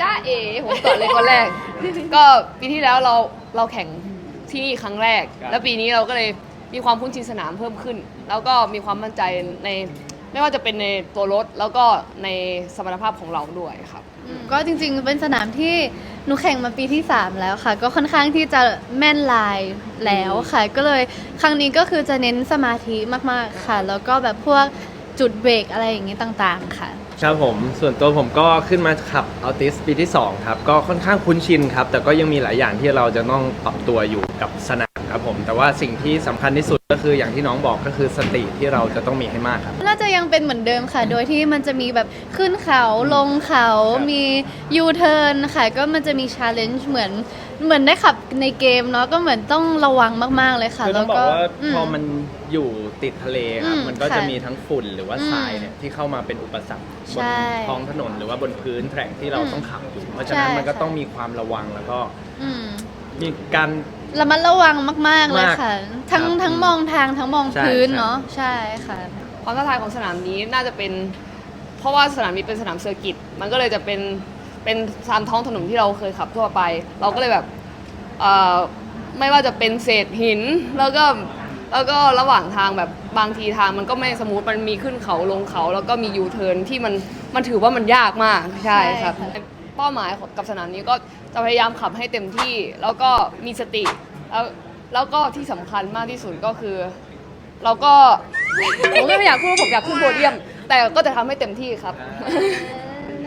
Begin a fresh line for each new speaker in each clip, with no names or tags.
จ้าเอผมก่อนเลยคนแรก ก็ปีที่แล้วเราเราแข่งที่นี่ครั้งแรก
ครับ
แล้วปีนี้เราก็เลยมีความคุ้นชินสนามเพิ่มขึ้น แล้วก็มีความมั่นใจในไม่ว่าจะเป็นในตัวรถแล้วก็ในสมรรถภาพของเราด้วยครับ
ก็จริงๆ เป็นสนามที่หนูแข่งมาปีที่ 3 แล้วค่ะ ก็ค่อนข้างที่จะแม่นลายแล้วค่ะ ก็เลยครั้งนี้ก็คือจะเน้นสมาธิมากๆค่ะ แล้วก็แบบพวก จุดเบรกอะไรอย่างนี้ต่างๆ ค่ะ
ครับผมส่วนตัวผมก็ขึ้นมาขับอัลติสปีที่ 2 ครับ ก็ค่อนข้างคุ้นชินครับ แต่ก็ยังมีหลายอย่างที่เราจะต้องปรับตัวอยู่กับสนามครับผม แต่ว่าสิ่งที่สำคัญที่สุดก็คืออย่างที่น้องบอกก็คือสติที่เราจะต้องมีให้มากครับ
น่าจะยังเป็นเหมือนเดิมค่ะ โดยที่มันจะมีแบบขึ้นเขาลงเขา
ครับ
มียูเทิร์นค่ะ ก็มันจะมีชาเลนจ์เหมือนเหมือนได้ขับในเกมเนาะ ก็เหมือนต้องระวังมาก ๆ เลยค่ะ
คือต้
แล้
อ
ว
งบอ
ก็
กว่า
อืม
พอมันอยู่ติดทะเลครับ
อืม
มันก็จะ
ค่ะ
มีทั้งฝุ่นหรือว่า
อืม
ทรายเนี่ยที่เข้ามาเป็นอุปสรรคบ
ใช่
นท้องถนนหรือว่าบนพื้นแทร็กที่เรา
อืม
ต้องขับอยู่ เพราะฉะนั้น
ใช่
มันก็
ค่ะ
ต้องมีความระวังแล้วก็
อืม
มีการ
ระมัดระวังมาก ๆ เลย
มาก
ค่ะ ทั้ง
ครับ
ทั้งมองทางทั้งมอง
ใช่
พื้น
ใช่
เนาะใช่ค่ะ
ความท้าทายของสนามนี้น่าจะเป็น เพราะว่าสนามนี้เป็นสนามเซอร์กิต มันก็เลยจะเป็นเป็นตามท้องถนนที่เราเคยขับทั่วไป เราก็เลยแบบเอ่อไม่ว่าจะเป็นเศษหิน แล้วก็แล้วก็ระหว่างทางแบบบางทีทางมันก็ไม่สมูทมันมีขึ้นเขาลงเขา แล้วก็มียูเทิร์นที่มันมันถือว่ามันยากมากใช่ครับ
ใช่ค่ะ
เป้าหมายของกับสนามนี้ก็จะพยายามขับให้เต็มที่ แล้วก็มีสติแล้วแล้วก็ที่สำคัญมากที่สุดก็คือ เราก็ ผมก็ไม่อยากพูดว่าผมอยากขึ้นโพเดียม แต่ก็จะทำให้เต็มที่ครับ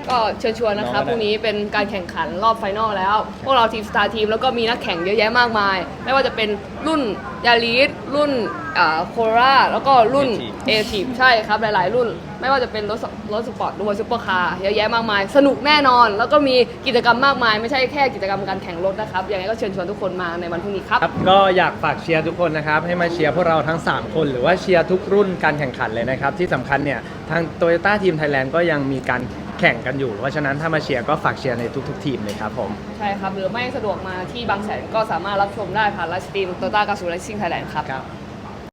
ก็เชิญชวนนะครับ
น้องก็ได้
พรุ่งนี้เป็นการแข่งขันรอบไฟนอลแล้ว พวกเราทีมสตาร์ทีมแล้วก็มีนักแข่งเยอะแยะมากมาย ไม่ว่าจะเป็นรุ่นยาริสรุ่นโคราแล้วก็รุ่นเอทีใช่ครับ หลาย ๆ รุ่น ไม่ว่าจะเป็นรถสรถสปอร์ตด้วยซุปเปอร์คาร์เยอะแยะมากมาย สนุกแน่นอน แล้วก็มีกิจกรรมมากมาย ไม่ใช่แค่กิจกรรมการแข่งรถนะครับยังไงก็เชิญชวนทุกคนมาในวันพรุ่งนี้ครับ
ครับก็อยากฝากเชียร์ทุกคนนะครับ ให้มาเชียร์พวกเราทั้ง 3 คน หรือว่าเชียร์ทุกรุ่นการแข่งขันเลยนะครับ ที่สำคัญเนี่ยทางโตโยต้าทีมไทยแลนด์ก็ยังมีการ แข่งกันอยู่ เพราะฉะนั้นถ้ามาเชียร์ก็ฝากเชียร์ในทุก ๆ ทีมเลยครับผม
ใช่ครับ หรือไม่สะดวกมาที่บางแสนก็สามารถรับชมได้ผ่านไลฟ์สตรีมโตต้ากาสูไลซิ่งไทยแลนด์ครับ